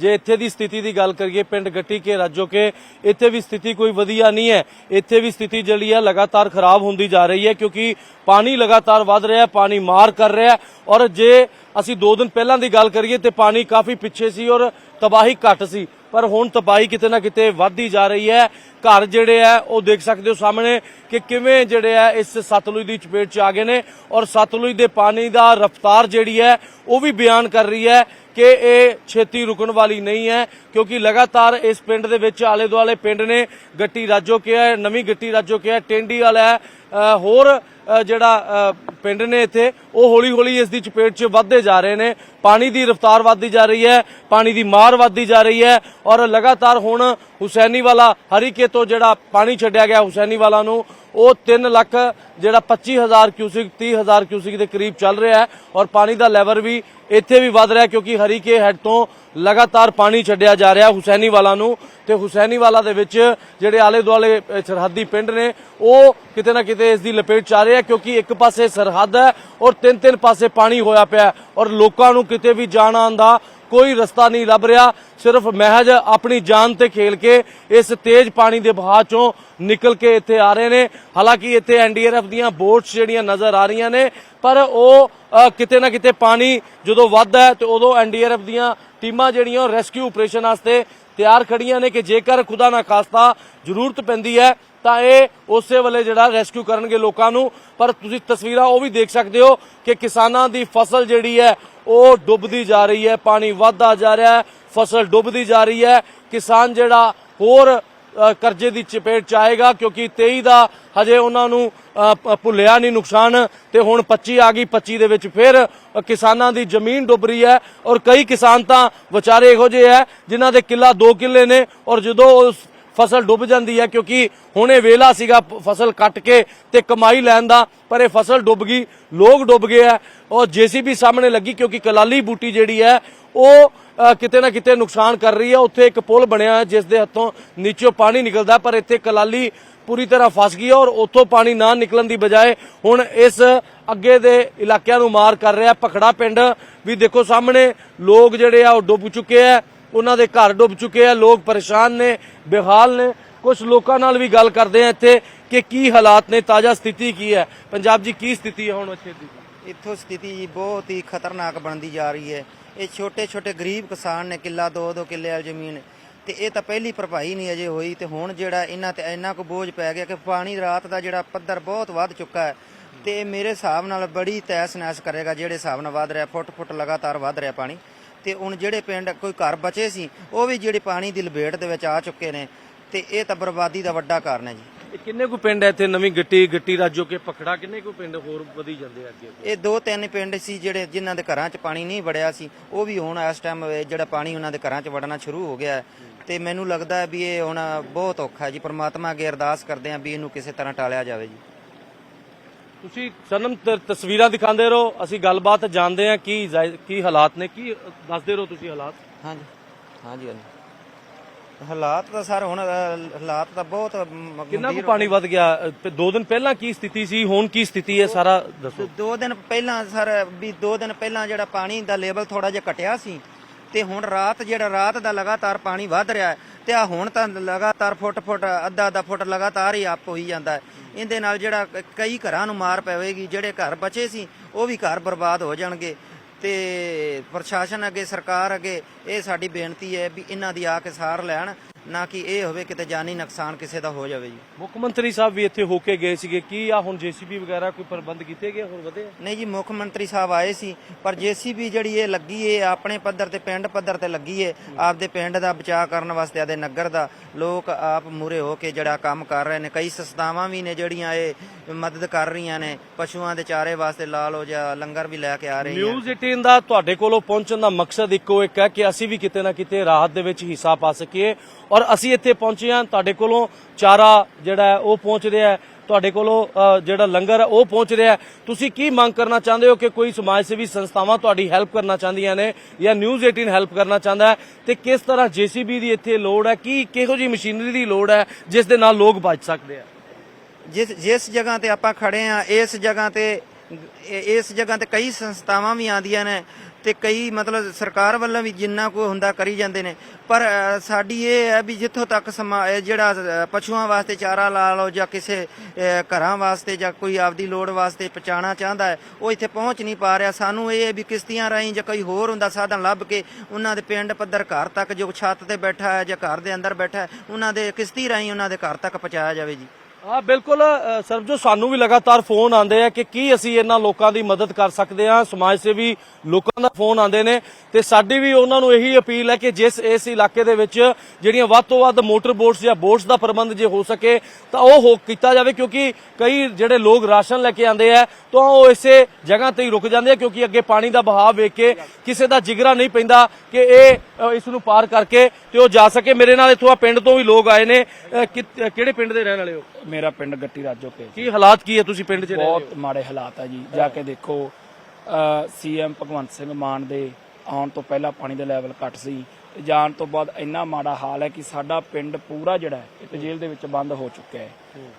ਜੇ ਇੱਥੇ ਦੀ ਸਥਿਤੀ ਦੀ ਗੱਲ ਕਰੀਏ ਪਿੰਡ ਗੱਟੀ ਕੇ ਰਾਜੋ ਕੇ, ਇੱਥੇ ਵੀ ਸਥਿਤੀ ਕੋਈ ਵਧੀਆ ਨਹੀਂ ਹੈ। ਇੱਥੇ ਵੀ ਸਥਿਤੀ ਜਿਹੜੀ ਹੈ ਲਗਾਤਾਰ ਖਰਾਬ ਹੁੰਦੀ ਜਾ ਰਹੀ ਹੈ ਕਿਉਂਕਿ ਪਾਣੀ ਲਗਾਤਾਰ ਵੱਧ ਰਿਹਾ ਹੈ, ਪਾਣੀ ਮਾਰ ਕਰ ਰਿਹਾ ਹੈ ਔਰ ਜੇ ਅਸੀਂ 2 ਦਿਨ ਪਹਿਲਾਂ ਦੀ ਗੱਲ ਕਰੀਏ ਤੇ ਪਾਣੀ ਕਾਫੀ ਪਿੱਛੇ ਸੀ ਔਰ ਤਬਾਹੀ ਘੱਟ ਸੀ। ਪਰ ਹੁਣ ਤਬਾਹੀ ਕਿਤੇ ਨਾ ਕਿਤੇ ਵੱਧਦੀ ਜਾ ਰਹੀ ਹੈ। ਘਰ ਜਿਹੜੇ ਆ ਉਹ ਦੇਖ ਸਕਦੇ ਹੋ ਸਾਹਮਣੇ ਕਿ ਕਿਵੇਂ ਜਿਹੜੇ ਆ ਇਸ ਸਤਲੁਜ ਦੀ ਚਪੇਟ 'ਚ ਆ ਗਏ ਨੇ ਔਰ ਸਤਲੁਜ ਦੇ ਪਾਣੀ ਦਾ ਰਫ਼ਤਾਰ ਜਿਹੜੀ ਹੈ, ਉਹ ਵੀ ਬਿਆਨ ਕਰ ਰਹੀ ਹੈ ਕਿ ਇਹ ਛੇਤੀ ਰੁਕਣ ਵਾਲੀ ਨਹੀਂ ਹੈ, ਕਿਉਂਕਿ ਲਗਾਤਾਰ ਇਸ ਪਿੰਡ ਦੇ ਵਿੱਚ ਆਲੇ ਦੁਆਲੇ ਪਿੰਡ ਨੇ ਗੱਟੀ ਰਾਜੋ ਕਿਹਾ ਹੈ, ਨਵੀਂ ਗੱਟੀ ਰਾਜੋ ਕਿਹਾ ਹੈ, ਟੈਂਡੀ ਵਾਲਾ ਹੋਰ ਜਿਹੜਾ ਪਿੰਡ ਨੇ ਇੱਥੇ, ਉਹ ਹੌਲੀ ਹੌਲੀ ਇਸ ਦੀ ਚਪੇਟ 'ਚ ਵੱਧਦੇ ਜਾ ਰਹੇ ਨੇ। ਪਾਣੀ ਦੀ ਰਫ਼ਤਾਰ ਵੱਧਦੀ ਜਾ ਰਹੀ ਹੈ, ਪਾਣੀ ਦੀ ਮਾਰ ਵੱਧਦੀ ਜਾ ਰਹੀ ਹੈ ਔਰ ਲਗਾਤਾਰ ਹੁਣ ਹੁਸੈਨੀ ਵਾਲਾ ਹਰੀਕੇ ਤੋਂ ਜਿਹੜਾ ਪਾਣੀ ਛੱਡਿਆ ਗਿਆ ਹੁਸੈਨੀ ਵਾਲਾ ਨੂੰ ਉਹ 3 ਲੱਖ, ਜਿਹੜਾ 25000 ਕਿਊਸਿਕ 30000 ਕਿਊਸਿਕ ਦੇ ਕਰੀਬ ਚੱਲ ਰਿਹਾ ਹੈ ਔਰ ਪਾਣੀ ਦਾ ਲੈਵਲ ਵੀ ਇੱਥੇ ਵੀ ਵੱਧ ਰਿਹਾ ਕਿਉਂਕਿ ਹਰੀਕੇ ਹੈਡ ਤੋਂ ਲਗਾਤਾਰ ਪਾਣੀ ਛੱਡਿਆ ਜਾ ਰਿਹਾ ਹੁਸੈਨੀ ਵਾਲਾ ਨੂੰ ਤੇ ਹੁਸੈਨੀ ਵਾਲਾ ਦੇ ਵਿੱਚ ਜਿਹੜੇ ਆਲੇ ਦੁਆਲੇ ਸਰਹੱਦੀ ਪਿੰਡ ਨੇ, ਉਹ ਕਿਤੇ ਨਾ ਕਿਤੇ ਇਸ ਦੀ ਲਪੇਟ ਚ ਆ ਰਹੇ ਕਿਉਂਕਿ ਇੱਕ ਪਾਸੇ ਸਰਹੱਦ ਹੈ ਔਰ ਤਿੰਨ ਤਿੰਨ ਪਾਸੇ ਪਾਣੀ ਹੋਇਆ ਪਿਆ ਔਰ ਲੋਕਾਂ ਨੂੰ ਕਿਤੇ ਵੀ ਜਾਣ ਆਉਣ ਦਾ ਕੋਈ ਰਸਤਾ ਨਹੀਂ ਲੱਭ ਰਿਹਾ। ਸਿਰਫ ਮਹਿਜ ਆਪਣੀ ਜਾਨ ਤੇ ਖੇਲ ਕੇ ਇਸ ਤੇਜ਼ ਪਾਣੀ ਦੇ ਵਹਾਅ ਚੋਂ ਨਿਕਲ ਕੇ ਇੱਥੇ ਆ ਰਹੇ ਨੇ। ਹਾਲਾਂਕਿ ਇੱਥੇ ਐਨਡੀਆਰਐਫ ਦੀਆਂ ਬੋਟਸ ਜਿਹੜੀਆਂ ਨਜ਼ਰ ਆ ਰਹੀਆਂ ਨੇ, ਪਰ ਉਹ ਕਿਤੇ ਨਾ ਕਿਤੇ ਪਾਣੀ ਜਦੋਂ ਵੱਧਦਾ ਹੈ ਤੇ ਉਦੋਂ ਐਨਡੀਆਰਐਫ ਦੀਆਂ ਟੀਮਾਂ ਜਿਹੜੀਆਂ ਉਹ ਰੈਸਕਿਊ ਆਪਰੇਸ਼ਨ ਵਾਸਤੇ ਤਿਆਰ ਖੜੀਆਂ ਨੇ ਕਿ ਜੇਕਰ ਖੁਦਾ ਨਾ ਖਾਸਤਾ ਜ਼ਰੂਰਤ ਪੈਂਦੀ ਹੈ ਤਾਂ ਇਹ ਉਸੇ ਵੇਲੇ ਜਿਹੜਾ ਰੈਸਕਿਊ ਕਰਨਗੇ ਲੋਕਾਂ ਨੂੰ। ਪਰ ਤੁਸੀਂ ਤਸਵੀਰਾਂ ਉਹ ਵੀ ਦੇਖ ਸਕਦੇ ਹੋ ਕਿ ਕਿਸਾਨਾਂ ਦੀ ਫਸਲ ਜਿਹੜੀ ਹੈ, ਉਹ ਡੁੱਬਦੀ ਜਾ ਰਹੀ ਹੈ, ਪਾਣੀ ਵੱਧਦਾ ਜਾ ਰਿਹਾ ਹੈ, ਫਸਲ ਡੁੱਬਦੀ ਜਾ ਰਹੀ ਹੈ। ਕਿਸਾਨ ਜਿਹੜਾ ਹੋਰ ਕਰਜ਼ੇ ਦੀ ਚਪੇਟ ਚ ਆਏਗਾ ਕਿਉਂਕਿ 23 ਦਾ ਹਜੇ ਉਹਨਾਂ ਨੂੰ ਭੁੱਲਿਆ ਨਹੀਂ ਨੁਕਸਾਨ ਤੇ ਹੁਣ 25 ਆ ਗਈ 25 ਦੇ ਵਿੱਚ ਫਿਰ ਕਿਸਾਨਾਂ ਦੀ ਜ਼ਮੀਨ ਡੁੱਬ ਰਹੀ ਹੈ ਔਰ ਕਈ ਕਿਸਾਨ ਤਾਂ ਵਿਚਾਰੇ ਇਹੋ ਜਿਹੇ ਹੈ ਜਿਨ੍ਹਾਂ ਦੇ ਕਿੱਲਾ 2 ਕਿੱਲੇ ਨੇ ਔਰ ਜਦੋਂ ਉਸ ਫਸਲ ਡੁੱਬ ਜਾਂਦੀ ਹੈ ਕਿਉਂਕਿ ਹੁਣ ਇਹ ਵੇਲਾ ਸੀਗਾ ਫਸਲ ਕੱਟ ਕੇ ਤੇ ਕਮਾਈ ਲੈਣ ਦਾ, ਪਰ ਇਹ ਫਸਲ ਡੁੱਬ ਗਈ, ਲੋਕ ਡੁੱਬ ਗਏ ਆ ਔਰ ਜੀਸੀਬੀ ਸਾਹਮਣੇ ਲੱਗੀ ਕਿਉਂਕਿ ਕਲਾਲੀ ਬੂਟੀ ਜਿਹੜੀ ਹੈ, ਉਹ ਕਿਤੇ ਨਾ ਕਿਤੇ ਨੁਕਸਾਨ ਕਰ ਰਹੀ ਹੈ। ਉੱਥੇ ਇੱਕ ਪੁਲ ਬਣਿਆ ਹੈ, ਜਿਸ ਦੇ ਹੱਥੋਂ ਨੀਚੋਂ ਪਾਣੀ ਨਿਕਲਦਾ ਪਰ ਇੱਥੇ ਕਲਾਲੀ ਪੂਰੀ ਤਰ੍ਹਾਂ ਫਸ ਗਈ ਔਰ ਉੱਥੋਂ ਪਾਣੀ ਨਾ ਨਿਕਲਣ ਦੀ ਬਜਾਏ ਹੁਣ ਇਸ ਅੱਗੇ ਦੇ ਇਲਾਕਿਆਂ ਨੂੰ ਮਾਰ ਕਰ ਰਿਹਾ ਪਖੜਾ ਪਿੰਡ ਵੀ ਦੇਖੋ ਸਾਹਮਣੇ, ਲੋਕ ਜਿਹੜੇ ਆ ਉਹ ਡੁੱਬ ਚੁੱਕੇ ਆ ਉਹਨਾਂ ਦੇ ਘਰ ਡੁੱਬ ਚੁੱਕੇ ਆ, ਲੋਕ ਪਰੇਸ਼ਾਨ ਨੇ, ਬੇਹਾਲ ਨੇ। ਕੁਝ ਲੋਕਾਂ ਨਾਲ ਵੀ ਗੱਲ ਕਰਦੇ ਆ ਇੱਥੇ ਕਿ ਕੀ ਹਾਲਾਤ ਨੇ, ਤਾਜ਼ਾ ਸਥਿਤੀ ਕੀ ਹੈ? ਪੰਜਾਬ ਦੀ ਕੀ ਸਥਿਤੀ ਹੈ ਹੁਣ ਇੱਥੇ ਦੀ? ਇੱਥੋਂ ਸਥਿਤੀ ਜੀ ਬਹੁਤ ਹੀ ਖਤਰਨਾਕ ਬਣਦੀ ਜਾ ਰਹੀ ਹੈ। ਇਹ ਛੋਟੇ ਛੋਟੇ ਗਰੀਬ ਕਿਸਾਨ ਨੇ ਕਿੱਲਾ ਦੋ ਦੋ ਕਿੱਲੇ ਵਾਲੀ ਜ਼ਮੀਨ ਤੇ ਇਹ ਤਾਂ ਪਹਿਲੀ ਭਰਪਾਈ ਨਹੀਂ ਅਜੇ ਹੋਈ ਤੇ ਹੁਣ ਜਿਹੜਾ ਇਹਨਾਂ ਤੇ ਇੰਨਾ ਕੁ ਬੋਝ ਪੈ ਗਿਆ ਕਿ ਪਾਣੀ ਰਾਤ ਦਾ ਜਿਹੜਾ ਪੱਧਰ ਬਹੁਤ ਵੱਧ ਚੁੱਕਾ ਹੈ ਤੇ ਮੇਰੇ ਹਿਸਾਬ ਨਾਲ ਬੜੀ ਤੈਸ ਨੈਸ ਕਰੇਗਾ, ਜਿਹੜੇ ਹਿਸਾਬ ਨਾਲ ਵੱਧ ਰਿਹਾ ਫੁੱਟ ਫੁੱਟ ਲਗਾਤਾਰ ਵੱਧ ਰਿਹਾ ਪਾਣੀ। ਤੇ ਹੁਣ ਜਿਹੜੇ ਪਿੰਡ ਕੋਈ ਘਰ ਬਚੇ ਸੀ ਉਹ ਵੀ ਜਿਹੜੇ ਪਾਣੀ ਦੀ ਲਪੇਟ ਦੇ ਵਿੱਚ ਆ ਚੁੱਕੇ ਨੇ ਤੇ ਇਹ ਤਾਂ ਬਰਬਾਦੀ ਦਾ ਵੱਡਾ ਕਾਰਨ ਹੈ ਜੀ। ਇਹ ਕਿੰਨੇ ਕੁ ਪਿੰਡ ਇੱਥੇ ਨਵੀਂ ਗੱਟੀ ਗੱਟੀ ਰਾਜੋ ਕੇ ਪਖੜਾ ਕਿੰਨੇ ਕੁ ਪਿੰਡ ਹੋਰ ਵਧੀ ਜਾਂਦੇ ਆ ਅੱਗੇ? ਇਹ ਦੋ ਤਿੰਨ ਪਿੰਡ ਸੀ ਜਿਹੜੇ ਜਿਨ੍ਹਾਂ ਦੇ ਘਰਾਂ 'ਚ ਪਾਣੀ ਨਹੀਂ ਵੜਿਆ ਸੀ ਉਹ ਵੀ ਹੁਣ ਇਸ ਟਾਈਮ ਜਿਹੜਾ ਪਾਣੀ ਉਹਨਾਂ ਦੇ ਘਰਾਂ 'ਚ ਵੜਨਾ ਸ਼ੁਰੂ ਹੋ ਗਿਆ ਹੈ। ਤੇ ਮੈਨੂੰ ਲੱਗਦਾ ਹੈ ਵੀ ਇਹ ਹੁਣ ਬਹੁਤ ਔਖਾ ਹੈ ਜੀ ਪ੍ਰਮਾਤਮਾ ਅੱਗੇ ਅਰਦਾਸ ਕਰਦੇ ਹਾਂ ਵੀ ਇਹਨੂੰ ਕਿਸੇ ਤਰ੍ਹਾਂ ਟਾਲਿਆ ਜਾਵੇ ਜੀ। ਤੁਸੀਂ ਸਨਮ ਤਸਵੀਰਾਂ ਦਿਖਾਉਂਦੇ ਰਹੋ ਅਸੀਂ ਗੱਲਬਾਤ ਜਾਣਦੇ ਹਾਂ ਕੀ ਜ਼ਾਇ- ਕੀ ਹਾਲਾਤ ਨੇ ਕੀ ਦੱਸਦੇ ਰਹੋ ਤੁਸੀਂ ਹਾਲਾਤ? ਹਾਂਜੀ ਹਾਂਜੀ ਹਾਂਜੀ। ਹਾਲਾਤ ਤਾਂ ਸਰ ਹੁਣ ਅ, ਹਾਲਾਤ ਤਾਂ ਬਹੁਤ ਮ- ਕਿੰਨਾ ਕੁ ਗੰਭੀਰ ਹੋ ਪਾਣੀ ਵੱਧ ਗਿਆ? ਅ, ਤੇ ਦੋ ਦਿਨ ਪਹਿਲਾਂ ਕੀ ਸਥਿਤੀ ਸੀ ਹੁਣ ਕੀ ਸਥਿਤੀ ਹੈ ਸਾਰਾ ਦੱਸੋ। ਦੋ ਦਿਨ ਪਹਿਲਾਂ ਸਰ ਵੀ ਦੋ ਦਿਨ ਪਹਿਲਾਂ ਜਿਹੜਾ ਪਾਣੀ ਦਾ ਲੈਵਲ ਥੋੜਾ ਜਿਹਾ ਘਟਿਆ ਸੀ ਤੇ ਹੁਣ ਰਾਤ ਜਿਹੜਾ ਰਾਤ ਦਾ ਲਗਾਤਾਰ ਪਾਣੀ ਵੱਧ ਰਿਹਾ ਹੈ ਤੇ ਆ ਹੁਣ ਤਾਂ ਲਗਾਤਾਰ ਫੁੱਟ ਫੁੱਟ, ਅੱਧਾ ਅੱਧਾ ਫੁੱਟ ਲਗਾਤਾਰ ਹੀ ਆਪ ਹੋਈ ਜਾਂਦਾ ਹੈ। ਇਹਦੇ ਨਾਲ ਜਿਹੜਾ ਕਈ ਘਰਾਂ ਨੂੰ ਮਾਰ ਪਵੇਗੀ, ਜਿਹੜੇ ਘਰ ਬਚੇ ਸੀ, ਉਹ ਵੀ ਘਰ ਬਰਬਾਦ ਹੋ ਜਾਣਗੇ। ਤੇ ਪ੍ਰਸ਼ਾਸਨ ਅੱਗੇ, ਸਰਕਾਰ ਅੱਗੇ ਇਹ ਸਾਡੀ ਬੇਨਤੀ ਹੈ ਵੀ ਇਹਨਾਂ ਦੀ ਆ ਕੇ ਸਾਰ ਲੈਣ। ਨਾ ਕਿ ਇਹ ਹੋਵੇ ਕਿਤੇ ਜਾਨੀ ਨੁਕਸਾਨ ਕਿਸੇ ਦਾ ਹੋ ਜਾਵੇ ਜੀ। ਮੁੱਖ ਮੰਤਰੀ ਸਾਹਿਬ ਵੀ ਇੱਥੇ ਹੋ ਕੇ ਗਏ ਸੀਗੇ। ਕੀ ਆ ਹੁਣ ਜੀਸੀਬੀ ਵਗੈਰਾ ਕੋਈ ਪ੍ਰਬੰਧ ਕੀਤੇ ਗਏ? ਹੋਰ ਵਧੇ ਨਹੀਂ ਜੀ ਮੁੱਖ ਮੰਤਰੀ ਸਾਹਿਬ ਆਏ ਸੀ ਪਰ ਜੀਸੀਬੀ ਜਿਹੜੀ ਇਹ ਲੱਗੀ ਏ ਆਪਣੇ ਪੱਧਰ ਤੇ ਪਿੰਡ ਪੱਧਰ ਤੇ ਲੱਗੀ ਏ। ਆਪਦੇ ਪਿੰਡ ਦਾ ਬਚਾਅ ਕਰਨ ਵਾਸਤੇ ਆਦੇ ਨਗਰ ਦਾ ਲੋਕ ਆਪ ਮੂਰੇ ਹੋ ਕੇ ਜਿਹੜਾ ਕੰਮ ਕਰ ਰਹੇ ਨੇ। ਕਈ ਸੰਸਥਾਵਾਂ ਵੀ ਨੇ ਜਿਹੜੀਆਂ ਇਹ ਮਦਦ ਕਰ ਰਹੀਆਂ ਨੇ। ਪਸ਼ੂਆਂ ਦੇ ਚਾਰੇ ਵਾਸਤੇ ਲਾ ਲਓ ਜਾਂ ਲੰਗਰ ਵੀ ਲੈ ਕੇ ਆ ਰਹੀਆਂ। ਨਿਊਜ਼ 18 ਦਾ ਤੁਹਾਡੇ ਕੋਲੋਂ ਪਹੁੰਚਣ ਦਾ ਮਕਸਦ ਇੱਕੋ ਇੱਕ ਹੈ ਕਿ ਅਸੀਂ ਵੀ ਕਿਤੇ ਨਾ ਕਿਤੇ ਰਾਹਤ ਦੇ ਵਿੱਚ ਹਿੱਸਾ ਪਾ ਸਕੀਏ। ਔਰ ਅਸੀਂ ਇੱਥੇ ਪਹੁੰਚੇ ਹਾਂ। ਤੁਹਾਡੇ ਕੋਲੋਂ ਚਾਰਾ ਜਿਹੜਾ ਉਹ ਪਹੁੰਚ ਰਿਹਾ ਹੈ। ਤੁਹਾਡੇ ਕੋਲੋਂ ਜਿਹੜਾ ਲੰਗਰ ਹੈ, ਉਹ ਪਹੁੰਚ ਰਿਹਾ ਤੁਸੀਂ ਕੀ ਮੰਗ ਕਰਨਾ ਚਾਹੁੰਦੇ ਹੋ ਕਿ ਕੋਈ ਸਮਾਜ ਸੇਵੀ ਸੰਸਥਾਵਾਂ ਤੁਹਾਡੀ ਹੈਲਪ ਕਰਨਾ ਚਾਹੁੰਦੀਆਂ ਨੇ ਜਾਂ ਨਿਊਜ਼ 18 ਹੈਲਪ ਕਰਨਾ ਚਾਹੁੰਦਾ ਹੈ? ਤੇ ਕਿਸ ਤਰ੍ਹਾਂ ਜੀਸੀਬੀ ਦੀ ਇੱਥੇ ਲੋੜ ਹੈ? ਕੀ ਕਿਹੋ ਜੀ ਮਸ਼ੀਨਰੀ ਦੀ ਲੋੜ ਹੈ ਜਿਸ ਦੇ ਨਾਲ ਲੋਕ ਬਚ ਸਕਦੇ ਆ ਜਿਸ ਜਿਸ ਜਗ੍ਹਾ ਤੇ ਆਪਾਂ ਖੜੇ ਆ ਇਸ ਜਗ੍ਹਾ ਤੇ ਇਸ ਜਗ੍ਹਾ ਤੇ ਕਈ ਸੰਸਥਾਵਾਂ ਵੀ ਆਉਂਦੀਆਂ ਨੇ ਤੇ ਕਈ ਮਤਲਬ ਸਰਕਾਰ ਵੱਲੋਂ ਵੀ ਜਿੰਨਾ ਕੋ ਹੁੰਦਾ ਕਰੀ ਜਾਂਦੇ ਨੇ। ਪਰ ਸਾਡੀ ਇਹ ਹੈ ਵੀ ਜਿੱਥੋਂ ਤੱਕ ਸਮਾ ਜਿਹੜਾ ਪਸ਼ੂਆਂ ਵਾਸਤੇ ਚਾਰਾ ਲਾ ਲਓ ਜਾਂ ਕਿਸੇ ਘਰਾਂ ਵਾਸਤੇ ਜਾਂ ਕੋਈ ਆਪਦੀ ਲੋੜ ਵਾਸਤੇ ਪਹੁੰਚਾਉਣਾ ਚਾਹੁੰਦਾ ਹੈ, ਉਹ ਇੱਥੇ ਪਹੁੰਚ ਨਹੀਂ ਪਾ ਰਿਹਾ। ਸਾਨੂੰ ਇਹ ਹੈ ਵੀ ਕਿਸ਼ਤੀਆਂ ਰਾਹੀਂ ਜਾਂ ਕੋਈ ਹੋਰ ਹੁੰਦਾ ਸਾਧਨ ਲੱਭ ਕੇ ਉਹਨਾਂ ਦੇ ਪਿੰਡ ਪੱਧਰ ਘਰ ਤੱਕ ਜੋ ਛੱਤ ਤੇ ਬੈਠਾ ਹੈ ਜਾਂ ਘਰ ਦੇ ਅੰਦਰ ਬੈਠਾ ਹੈ, ਉਹਨਾਂ ਦੇ ਕਿਸ਼ਤੀ ਰਾਹੀਂ ਉਹਨਾਂ ਦੇ ਘਰ ਤੱਕ ਪਹੁੰਚਾਇਆ ਜਾਵੇ ਜੀ। ਹਾਂ ਬਿਲਕੁਲ ਅ, ਸਰਬਜੋ ਸਾਨੂੰ ਵੀ ਲਗਾਤਾਰ ਫੋਨ ਆਉਂਦੇ ਆ ਕਿ ਕੀ ਅਸੀਂ ਇਹਨਾਂ ਲੋਕਾਂ ਦੀ ਮਦਦ ਕਰ ਸਕਦੇ ਹਾਂ ਸਮਾਜ ਸੇਵੀ ਲੋਕਾਂ ਦਾ ਫੋਨ ਆਉਂਦੇ ਨੇ ਤੇ ਸਾਡੀ ਵੀ ਉਹਨਾਂ ਨੂੰ ਇਹੀ ਅਪੀਲ ਹੈ ਕਿ ਜਿਸ ਇਸ ਇਲਾਕੇ ਦੇ ਵਿੱਚ ਜਿਹੜੀਆਂ ਵੱਧ ਤੋਂ ਵੱਧ ਮੋਟਰ ਬੋਟਸ ਜਾਂ ਬੋਟਸ ਦਾ ਪ੍ਰਬੰਧ ਜੇ ਹੋ ਸਕੇ ਤਾਂ ਉਹ ਹੋ ਕੀਤਾ ਜਾਵੇ ਕਿਉਂਕਿ ਕਈ ਜਿਹੜੇ ਲੋਕ ਰਾਸ਼ਨ ਲੈ ਕੇ ਆਉਂਦੇ ਆ ਤਾਂ ਉਹ ਇਸੇ ਜਗ੍ਹਾ ਤੇ ਹੀ ਰੁਕ ਜਾਂਦੇ ਆ ਕਿਉਂਕਿ ਅੱਗੇ ਪਾਣੀ ਦਾ ਬਹਾਅ ਵੇਖ ਕੇ ਕਿਸੇ ਦਾ ਜਿਗਰਾ ਨਹੀਂ ਪੈਂਦਾ ਕਿ ਇਹ ਇਸ ਨੂੰ ਪਾਰ ਕਰਕੇ ਤੇ ਉਹ ਜਾ ਸਕੇ। ਮੇਰੇ ਨਾਲ ਇੱਥੋਂ ਆ ਪਿੰਡ ਤੋਂ ਵੀ ਲੋਕ ਆਏ ਨੇ। ਕਿਹੜੇ ਪਿੰਡ ਦੇ ਰਹਿਣ ਵਾਲੇ ਹੋ? ਮੇਰਾ ਪਿੰਡ ਗੱਟੀ ਰਾਜੋ ਕੇ ਕੀ ਹਾਲਾਤ ਕੀ ਹੈ ਤੁਸੀਂ ਪਿੰਡ 'ਚ ਬਹੁਤ ਮਾੜੇ ਹਾਲਾਤ ਆ ਜੀ। ਜਾ ਕੇ ਦੇਖੋ ਸੀਐਮ ਭਗਵੰਤ ਸਿੰਘ ਮਾਨ ਦੇ ਆਉਣ ਤੋਂ ਪਹਿਲਾਂ ਪਾਣੀ ਦਾ ਲੈਵਲ ਘੱਟ ਸੀ। ਜਾਣ ਤੋਂ ਬਾਅਦ ਇੰਨਾ ਮਾੜਾ ਹਾਲ ਹੈ ਕਿ ਸਾਡਾ ਪਿੰਡ ਪੂਰਾ ਜਿਹੜਾ ਹੈ ਇੱਕ ਜੇਲ੍ਹ ਦੇ ਵਿੱਚ ਬੰਦ ਹੋ ਚੁੱਕਿਆ ਹੈ।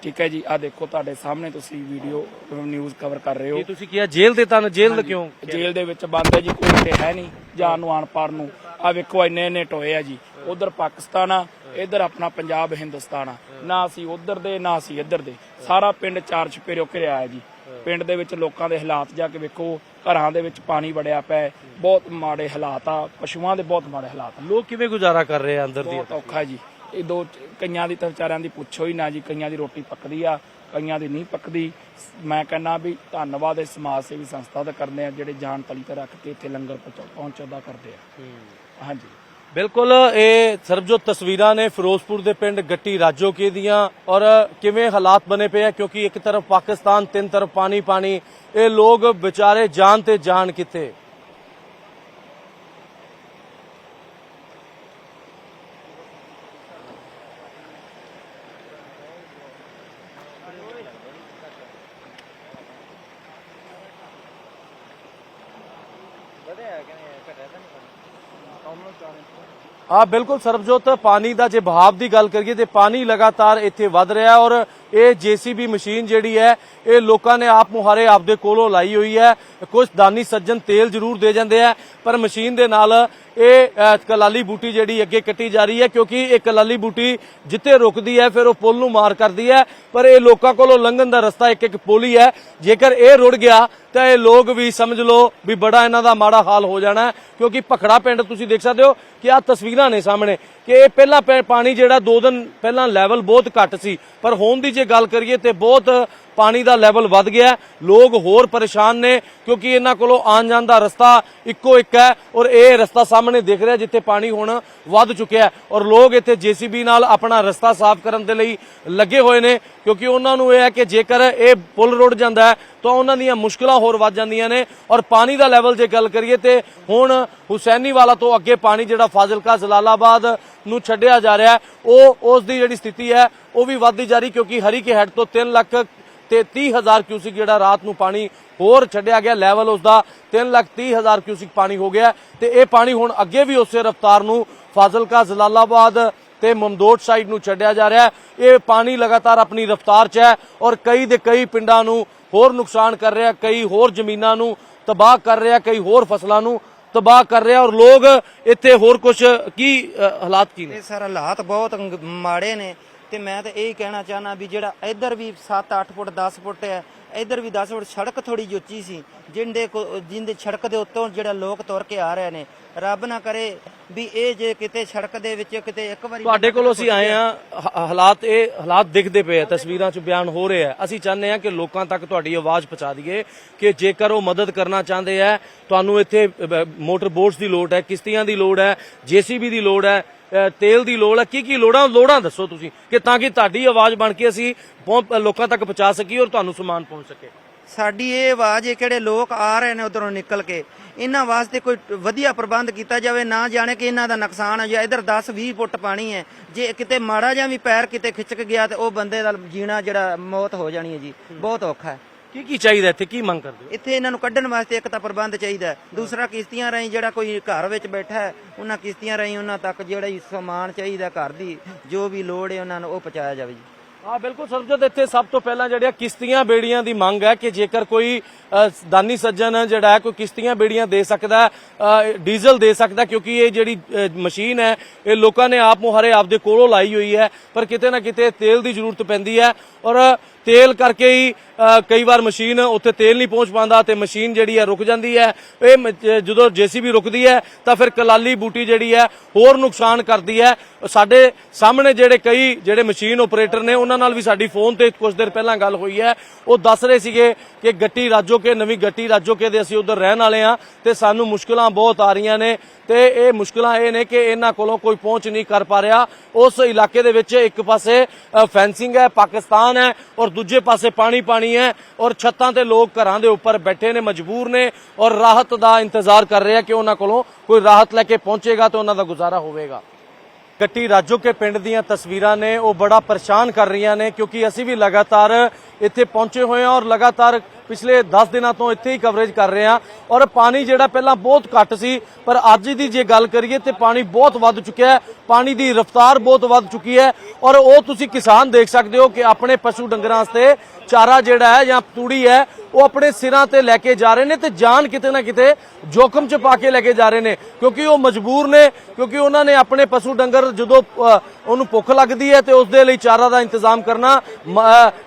ਠੀਕ ਹੈ ਜੀ ਆ ਦੇਖੋ ਤੁਹਾਡੇ ਸਾਹਮਣੇ ਤੁਸੀਂ ਵੀਡੀਓ ਨਿਊਜ਼ ਕਵਰ ਕਰ ਰਹੇ ਹੋ। ਕੀ ਤੁਸੀਂ ਕਿਹਾ ਜੇਲ੍ਹ ਦੇ ਤਾਂ ਜੇਲ੍ਹ ਕਿਉਂ? ਜੇਲ੍ਹ ਦੇ ਵਿੱਚ ਬੰਦ ਹੈ ਜੀ ਕੋਈ ਤੇ ਹੈ ਨਹੀਂ ਜਾਣ ਨੂੰ ਆਣ ਪਾਰ ਨੂੰ। ਆ ਵੇਖੋ ਇੰਨੇ ਇੰਨੇ ਟੋਏ ਆ ਜੀ। ਉਧਰ ਪਾਕਿਸਤਾਨ ਆ ਇੱਧਰ ਆਪਣਾ ਪੰਜਾਬ ਹਿੰਦੁਸਤਾਨ ਆ। ਨਾ ਅਸੀਂ ਉਧਰ ਦੇ ਨਾ ਅਸੀਂ ਇੱਧਰ ਦੇ। ਸਾਰਾ ਪਿੰਡ ਚਾਰ ਚਪੇਰਿਓ ਘਿਰਿਆ ਹੈ ਜੀ। ਪਿੰਡ ਦੇ ਵਿੱਚ ਲੋਕਾਂ ਦੇ ਹਾਲਾਤ ਜਾ ਕੇ ਵੇਖੋ ਘਰਾਂ ਦੇ ਵਿੱਚ ਪਾਣੀ ਵੜਿਆ ਪਿਆ ਬਹੁਤ ਮਾੜੇ ਹਾਲਾਤ ਆ ਪਸ਼ੂਆਂ ਦੇ ਬਹੁਤ ਮਾੜੇ ਹਾਲਾਤ ਆ। ਲੋਕ ਕਿਵੇਂ ਗੁਜ਼ਾਰਾ ਕਰ ਰਹੇ ਆ ਅੰਦਰ ਦੀ? ਬਹੁਤ ਔਖਾ ਜੀ। ਇਹ ਦੋ ਕਈਆਂ ਦੀ ਤਾਂ ਵਿਚਾਰਿਆਂ ਦੀ ਪੁੱਛੋ ਹੀ ਨਾ ਜੀ ਕਈਆਂ ਦੀ ਰੋਟੀ ਪੱਕਦੀ ਆ ਕਈਆਂ ਦੀ ਨਹੀਂ ਪੱਕਦੀ। ਮੈਂ ਕਹਿੰਦਾ ਵੀ ਧੰਨਵਾਦ ਇਸ ਸਮਾਜ ਸੇਵੀ ਸੰਸਥਾ ਦਾ ਕਰਦੇ ਆ ਜਿਹੜੇ ਜਾਨ ਤਲੀ ਤੇ ਰੱਖ ਕੇ ਇੱਥੇ ਲੰਗਰ ਪਹੁੰਚਾ- ਪਹੁੰਚਾਉਂਦਾ ਕਰਦੇ ਆ। ਹਾਂਜੀ। ਬਿਲਕੁਲ, ਇਹ ਸਰਬਜੋਤ ਤਸਵੀਰਾਂ ਨੇ ਫਿਰੋਜ਼ਪੁਰ ਦੇ ਪਿੰਡ ਗੱਟੀ ਰਾਜੋਕੇ ਦੀਆਂ ਔਰ ਕਿਵੇਂ ਹਾਲਾਤ ਬਣੇ ਪਏ ਆ, ਕਿਉਂਕਿ ਇੱਕ ਤਰਫ ਪਾਕਿਸਤਾਨ, ਤਿੰਨ ਤਰਫ ਪਾਣੀ ਪਾਣੀ, ਇਹ ਲੋਕ ਵਿਚਾਰੇ ਜਾਨ ਤੇ ਜਾਨ ਕਿੱਥੇ? calma, Jonathan. ਆ ਬਿਲਕੁਲ ਸਰਬਜੋਤ, ਪਾਣੀ ਦਾ ਜੇ ਬਹਾਵ ਦੀ ਗੱਲ ਕਰੀਏ ਤੇ ਪਾਣੀ ਲਗਾਤਾਰ ਇੱਥੇ ਵੱਧ ਰਿਹਾ ਔਰ ਇਹ ਜੀਸੀਬੀ ਮਸ਼ੀਨ ਜਿਹੜੀ ਹੈ, ਇਹ ਲੋਕਾਂ ਨੇ ਆਪ ਮੁਹਾਰੇ ਆਪਦੇ ਕੋਲੋਂ ਲਾਈ ਹੋਈ ਹੈ। ਕੁਝ ਦਾਨੀ ਸੱਜਣ ਤੇਲ ਜ਼ਰੂਰ ਦੇ ਜਾਂਦੇ ਆ ਪਰ ਮਸ਼ੀਨ ਦੇ ਨਾਲ ਇਹ ਕਲਾਲੀ ਬੂਟੀ ਜਿਹੜੀ ਅੱਗੇ ਕੱਟੀ ਜਾ ਰਹੀ ਹੈ, ਕਿਉਂਕਿ ਇਹ ਕਲਾਲੀ ਬੂਟੀ ਜਿੱਥੇ ਰੁਕਦੀ ਹੈ, ਫਿਰ ਉਹ ਪੁਲ ਨੂੰ ਮਾਰ ਕਰਦੀ ਹੈ, ਪਰ ਇਹ ਲੋਕਾਂ ਕੋਲੋਂ ਲੰਘਣ ਦਾ ਰਸਤਾ ਇੱਕ ਇੱਕ ਪੁਲ ਹੀ। ਹੈ ਜੇਕਰ ਇਹ ਰੁੜ ਗਿਆ, ਤਾਂ ਇਹ ਲੋਕ ਵੀ ਸਮਝ ਲਓ ਵੀ ਬੜਾ ਇਹਨਾਂ ਦਾ ਮਾੜਾ ਹਾਲ ਹੋ ਜਾਣਾ ਕਿਉਂਕਿ ਭਖੜਾ ਪਿੰਡ ਤੁਸੀਂ ਦੇਖ ਸਕਦੇ ਹੋ ਕਿ ਆ ਤਸਵੀਰ ਨੇ ਸਾਹਮਣੇ। ਕਿ ਇਹ ਪਹਿਲਾਂ ਪੈ- ਪਾਣੀ ਜਿਹੜਾ ਦੋ ਦਿਨ ਪਹਿਲਾਂ ਲੈਵਲ ਬਹੁਤ ਘੱਟ ਸੀ। ਪਰ ਹੁਣ ਦੀ ਜੇ ਗੱਲ ਕਰੀਏ ਤੇ ਬਹੁਤ ਪਾਣੀ ਦਾ ਲੈਵਲ ਵੱਧ ਗਿਆ ਲੋਕ ਹੋਰ ਪਰੇਸ਼ਾਨ ਨੇ ਕਿਉਂਕਿ ਇਹਨਾਂ ਕੋਲੋਂ ਆਉਣ ਜਾਣ ਦਾ ਰਸਤਾ ਇੱਕੋ ਇੱਕ ਹੈ ਔਰ ਇਹ ਰਸਤਾ ਸਾਹਮਣੇ ਦਿਖ ਰਿਹਾ ਜਿੱਥੇ ਪਾਣੀ ਹੁਣ ਵੱਧ ਚੁੱਕਿਆ ਔਰ ਲੋਕ ਇੱਥੇ ਜੀਸੀਬੀ ਨਾਲ ਆਪਣਾ ਰਸਤਾ ਸਾਫ਼ ਕਰਨ ਦੇ ਲਈ ਲੱਗੇ ਹੋਏ ਨੇ ਕਿਉਂਕਿ ਉਹਨਾਂ ਨੂੰ ਇਹ ਹੈ ਕਿ ਜੇਕਰ ਇਹ ਪੁਲ ਰੁੜ ਜਾਂਦਾ ਹੈ ਤਾਂ ਉਹਨਾਂ ਦੀਆਂ ਮੁਸ਼ਕਲਾਂ ਹੋਰ ਵੱਧ ਜਾਂਦੀਆਂ ਨੇ। ਔਰ ਪਾਣੀ ਦਾ ਲੈਵਲ ਜੇ ਗੱਲ ਕਰੀਏ ਤੇ ਹੁਣ ਹੁਸੈਨੀਵਾਲਾ ਤੋਂ ਅੱਗੇ ਪਾਣੀ ਜਿਹੜਾ ਫਾਜ਼ਿਲਕਾ, ਜਲਾਲਾਬਾਦ ਨੂੰ ਛੱਡਿਆ ਜਾ ਰਿਹਾ ਹੈ। ਉਹ ਉਸ ਦੀ ਜਿਹੜੀ ਸਥਿਤੀ ਹੈ, ਉਹ ਵੀ ਵੱਧਦੀ ਜਾ ਰਹੀ ਕਿਉਂਕਿ ਹਰੀ ਕੇ ਹੈਡ ਤੋਂ 3 ਲੱਖ ਤੇ 30000 ਕਿਊਸਿਕ ਜਿਹੜਾ ਰਾਤ ਨੂੰ ਪਾਣੀ ਹੋਰ ਛੱਡਿਆ ਗਿਆ। ਲੈਵਲ ਉਸ ਦਾ 3 ਲੱਖ 30000 ਕਿਊਸਿਕ ਪਾਣੀ ਹੋ ਗਿਆ ਤੇ ਇਹ ਪਾਣੀ ਹੁਣ ਅੱਗੇ ਵੀ ਉਸੇ ਰਫ਼ਤਾਰ ਨੂੰ ਫਾਜ਼ਿਲਕਾ, ਜਲਾਲਾਬਾਦ ਤੇ ਮਮਦੋਟ ਸਾਈਡ ਨੂੰ ਛੱਡਿਆ ਜਾ ਰਿਹਾ ਹੈ। ਇਹ ਪਾਣੀ ਲਗਾਤਾਰ ਆਪਣੀ ਰਫ਼ਤਾਰ 'ਚ ਹੈ ਔਰ ਕਈ ਦੇ ਕਈ ਪਿੰਡਾਂ ਨੂੰ ਹੋਰ ਨੁਕਸਾਨ ਕਰ ਰਿਹਾ ਕਈ ਹੋਰ ਜ਼ਮੀਨਾਂ ਨੂੰ ਤਬਾਹ ਕਰ ਰਿਹਾ ਕਈ ਹੋਰ ਫਸਲਾਂ ਨੂੰ ਤਬਾਹ ਕਰ ਰਿਹਾ ਔਰ ਲੋਕ ਇੱਥੇ ਹੋਰ ਕੁਝ ਕੀ ਹਾਲਾਤ ਕੀ ਨੇ? ਇਹ ਸਰ ਹਾਲਾਤ ਬਹੁਤ ਮਾੜੇ ਨੇ ਤੇ ਮੈਂ ਤਾਂ ਇਹ ਕਹਿਣਾ ਚਾਹਨਾ ਵੀ ਜਿਹੜਾ ਇੱਧਰ ਵੀ 7-8 ਫੁੱਟ 10 ਫੁੱਟ ਹੈ ਇੱਧਰ ਵੀ 10 ਫੁੱਟ ਸੜਕ ਥੋੜੀ ਉੱਚੀ ਸੀ ਜਿੰਦੇ ਜਿੰਦੇ ਸੜਕ ਦੇ ਉੱਤੋਂ ਜਿਹੜਾ ਲੋਕ ਤੁਰ ਕੇ ਆ ਰਹੇ ਨੇ ਰੱਬ ਨਾ ਕਰੇ ਵੀ ਇਹ ਜੇ ਕਿਤੇ ਸੜਕ ਦੇ ਵਿੱਚ ਕਿਤੇ ਇੱਕ ਵਾਰੀ ਤੁਹਾਡੇ ਕੋਲ ਅਸੀਂ ਆਏ ਆ ਹਾਲਾਤ ਇਹ ਹਾਲਾਤ ਦਿਖਦੇ ਪਏ ਆ ਤਸਵੀਰਾਂ 'ਚ ਬਿਆਨ ਹੋ ਰਹੇ ਅਸੀਂ ਚਾਹੁੰਦੇ ਆ ਕਿ ਲੋਕਾਂ ਤੱਕ ਤੁਹਾਡੀ ਆਵਾਜ਼ ਪਹੁੰਚਾ ਦਈਏ ਕਿ ਜੇਕਰ ਉਹ ਮਦਦ ਕਰਨਾ ਚਾਹੁੰਦੇ ਆ ਤੁਹਾਨੂੰ ਇੱਥੇ ਮੋਟਰ ਬੋਟਸ ਦੀ ਲੋੜ ਹੈ ਕਿਸ਼ਤੀਆਂ ਦੀ ਲੋੜ ਹੈ ਜੀਸੀਬੀ ਦੀ ਲੋੜ ਹੈ ਤੇਲ ਦੀ ਲੋੜ ਹੈ ਕੀ ਕੀ ਲੋੜਾਂ ਲੋੜਾਂ ਦੱਸੋ ਤੁਸੀਂ, ਕਿ ਤਾਂ ਕਿ ਤੁਹਾਡੀ ਆਵਾਜ਼ ਬਣ ਕੇ ਅਸੀਂ ਲੋਕਾਂ ਤੱਕ ਪਹੁੰਚਾ ਸਕੀਏ ਔਰ ਤੁਹਾਨੂੰ ਸਮਾਨ ਪਹੁੰਚ ਸਕੇ। ਸਾਡੀ ਇਹ ਆਵਾਜ਼ ਹੈ ਕਿਹੜੇ ਲੋਕ ਆ ਰਹੇ ਨੇ ਉਧਰੋਂ ਨਿਕਲ ਕੇ, ਇਹਨਾਂ ਵਾਸਤੇ ਕੋਈ ਵਧੀਆ ਪ੍ਰਬੰਧ ਕੀਤਾ ਜਾਵੇ, ਨਾ ਜਾਣੇ ਕਿ ਇਹਨਾਂ ਦਾ ਨੁਕਸਾਨ ਹੈ ਜਾਂ ਇਧਰ 10 20 ਫੁੱਟ ਪਾਣੀ ਹੈ, ਜੇ ਕਿਤੇ ਮਾੜਾ ਜਿਹਾ ਵੀ ਪੈਰ ਕਿਤੇ ਖਿੱਚਕ ਗਿਆ ਤੇ ਉਹ ਬੰਦੇ ਦਾ ਜੀਣਾ ਜਿਹੜਾ ਮੌਤ ਹੋ ਜਾਣੀ ਹੈ ਜੀ, ਬਹੁਤ ਔਖਾ ਹੈ। ਕੀ ਕੀ ਚਾਹੀਦਾ ਇੱਥੇ? ਕੀ ਮੰਗ ਕਰਦੇ ਹੋ? ਇੱਥੇ ਇਹਨਾਂ ਨੂੰ ਕੱਢਣ ਵਾਸਤੇ ਇੱਕ ਤਾਂ ਪ੍ਰਬੰਧ ਚਾਹੀਦਾ। ਦੂਸਰਾ ਕਿਸ਼ਤੀਆਂ ਰਾਹੀਂ ਜਿਹੜਾ ਕੋਈ ਘਰ ਵਿੱਚ ਬੈਠਾ ਹੈ ਉਹਨਾਂ ਕਿਸ਼ਤੀਆਂ ਰਾਹੀਂ ਉਹਨਾਂ ਤੱਕ ਜਿਹੜਾ ਹੀ ਸਮਾਨ ਚਾਹੀਦਾ ਘਰ ਦੀ ਜੋ ਵੀ ਲੋੜ ਹੈ ਉਹਨਾਂ ਨੂੰ ਉਹ ਪਹੁੰਚਾਇਆ ਜਾਵੇ ਜੀ। ਹਾਂ ਬਿਲਕੁਲ ਸਰਬਜੋਤ ਇੱਥੇ ਸਭ ਤੋਂ ਪਹਿਲਾਂ ਜਿਹੜੀਆਂ ਕਿਸ਼ਤੀਆਂ ਬੇੜੀਆਂ ਦੀ ਮੰਗ ਹੈ ਕਿ ਜੇਕਰ ਕੋਈ ਦਾਨੀ ਸੱਜਣ ਜਿਹੜਾ ਹੈ ਕੋਈ ਕਿਸ਼ਤੀਆਂ ਬੇੜੀਆਂ ਦੇ ਸਕਦਾ ਡੀਜ਼ਲ ਦੇ ਸਕਦਾ ਕਿਉਂਕਿ ਇਹ ਜਿਹੜੀ ਮਸ਼ੀਨ ਹੈ ਇਹ ਲੋਕਾਂ ਨੇ ਆਪ ਮੁਹਾਰੇ ਆਪਦੇ ਕੋਲੋਂ ਲਾਈ ਹੋਈ ਹੈ ਪਰ ਕਿਤੇ ਨਾ ਕਿਤੇ ਤੇਲ ਦੀ ਜ਼ਰੂਰਤ ਪੈਂਦੀ ਹੈ ਔਰ ਤੇਲ ਕਰਕੇ ਹੀ ਕਈ ਵਾਰ ਮਸ਼ੀਨ ਉੱਥੇ ਤੇਲ ਨਹੀਂ ਪਹੁੰਚ ਪਾਉਂਦਾ ਤੇ ਮਸ਼ੀਨ ਜਿਹੜੀ ਹੈ ਰੁਕ ਜਾਂਦੀ ਹੈ। ਇਹ ਮ- ਜ- ਜਦੋਂ ਜੀਸੀਬੀ ਰੁਕਦੀ ਹੈ ਤਾਂ ਫਿਰ ਕਲਾਲੀ ਬੂਟੀ ਜਿਹੜੀ ਹੈ ਹੋਰ ਨੁਕਸਾਨ ਕਰਦੀ ਹੈ। ਸਾਡੇ ਸਾਹਮਣੇ ਜਿਹੜੇ ਕਈ ਜਿਹੜੇ ਮਸ਼ੀਨ ਆਪਰੇਟਰ ਨੇ ਉਹਨਾਂ ਨਾਲ ਵੀ ਸਾਡੀ ਫੋਨ ਤੇ ਕੁਝ ਦੇਰ ਪਹਿਲਾਂ ਗੱਲ ਹੋਈ ਹੈ। ਉਹ ਦੱਸ ਰਹੇ ਸੀਗੇ ਕਿ ਗੱਟੀ ਰਾਜੋਕੇ ਨਵੀਂ ਗੱਟੀ ਰਾਜੋਕੇ ਦੇ ਅਸੀਂ ਉਧਰ ਰਹਿਣ ਵਾਲੇ ਆ ਤੇ ਸਾਨੂੰ ਮੁਸ਼ਕਲਾਂ ਬਹੁਤ ਆ ਰਹੀਆਂ ਨੇ ਤੇ ਇਹ ਮੁਸ਼ਕਲਾਂ ਇਹ ਨੇ ਕਿ ਇਹਨਾਂ ਕੋਲੋਂ ਕੋਈ ਪਹੁੰਚ ਨਹੀਂ ਕਰ ਪਾ ਰਿਹਾ। ਉਸ ਇਲਾਕੇ ਦੇ ਵਿੱਚ ਇੱਕ ਪਾਸੇ ਅ, ਫੈਂਸਿੰਗ ਹੈ ਪਾਕਿਸਤਾਨ ਹੈ ਔਰ ਦੂਜੇ ਪਾਸੇ ਪਾਣੀ ਪਾਣੀ ਹੈ ਔਰ ਛੱਤਾਂ ਤੇ ਲੋਕ ਘਰਾਂ ਦੇ ਉੱਪਰ ਬੈਠੇ ਨੇ, ਮਜਬੂਰ ਨੇ ਔਰ ਰਾਹਤ ਦਾ ਇੰਤਜ਼ਾਰ ਕਰ ਰਹੇ ਆ ਕਿ ਉਹਨਾਂ ਕੋਲੋਂ ਕੋਈ ਰਾਹਤ ਲੈ ਕੇ ਪਹੁੰਚੇਗਾ ਤੇ ਉਹਨਾਂ ਦਾ ਗੁਜ਼ਾਰਾ ਹੋਵੇਗਾ। ਕੱਟੀ ਰਾਜੋਕੇ ਪਿੰਡ ਦੀਆਂ ਤਸਵੀਰਾਂ ਨੇ, ਉਹ ਬੜਾ ਪਰੇਸ਼ਾਨ ਕਰ ਰਹੀਆਂ ਨੇ ਕਿਉਂਕਿ ਅਸੀਂ ਵੀ ਲਗਾਤਾਰ ਇੱਥੇ ਪਹੁੰਚੇ ਹੋਏ ਹਾਂ ਔਰ ਲਗਾਤਾਰ ਪਿਛਲੇ 10 ਦਿਨਾਂ ਤੋਂ ਇੱਥੇ ਹੀ ਕਵਰੇਜ ਕਰ ਰਹੇ ਹਾਂ। ਔਰ ਪਾਣੀ ਜਿਹੜਾ ਪਹਿਲਾਂ ਬਹੁਤ ਘੱਟ ਸੀ, ਪਰ ਅੱਜ ਦੀ ਜੇ ਗੱਲ ਕਰੀਏ ਤੇ ਪਾਣੀ ਬਹੁਤ ਵੱਧ ਚੁੱਕਿਆ ਹੈ, ਪਾਣੀ ਦੀ ਰਫ਼ਤਾਰ ਬਹੁਤ ਵੱਧ ਚੁੱਕੀ ਹੈ। ਔਰ ਉਹ ਤੁਸੀਂ ਕਿਸਾਨ ਦੇਖ ਸਕਦੇ ਹੋ ਕਿ ਆਪਣੇ ਪਸ਼ੂ ਡੰਗਰਾਂ ਵਾਸਤੇ ਚਾਰਾ ਜਿਹੜਾ ਹੈ ਜਾਂ ਤੂੜੀ ਹੈ, ਉਹ ਆਪਣੇ ਸਿਰਾਂ ਤੇ ਲੈ ਕੇ ਜਾ ਰਹੇ ਨੇ ਤੇ ਜਾਨ ਕਿਤੇ ਨਾ ਕਿਤੇ ਜੋਖਮ ਚ ਪਾ ਕੇ ਲੈ ਕੇ ਜਾ ਰਹੇ ਨੇ। ਕਿਉਂਕਿ ਉਹ ਮਜਬੂਰ ਨੇ, ਕਿਉਂਕਿ ਉਹਨਾਂ ਨੇ ਆਪਣੇ ਪਸ਼ੂ ਡੰਗਰ ਜਦੋਂ ਉਹਨੂੰ ਭੁੱਖ ਲੱਗਦੀ ਹੈ ਤੇ ਉਸ ਦੇ ਲਈ ਚਾਰਾ ਦਾ ਇੰਤਜ਼ਾਮ ਕਰਨਾ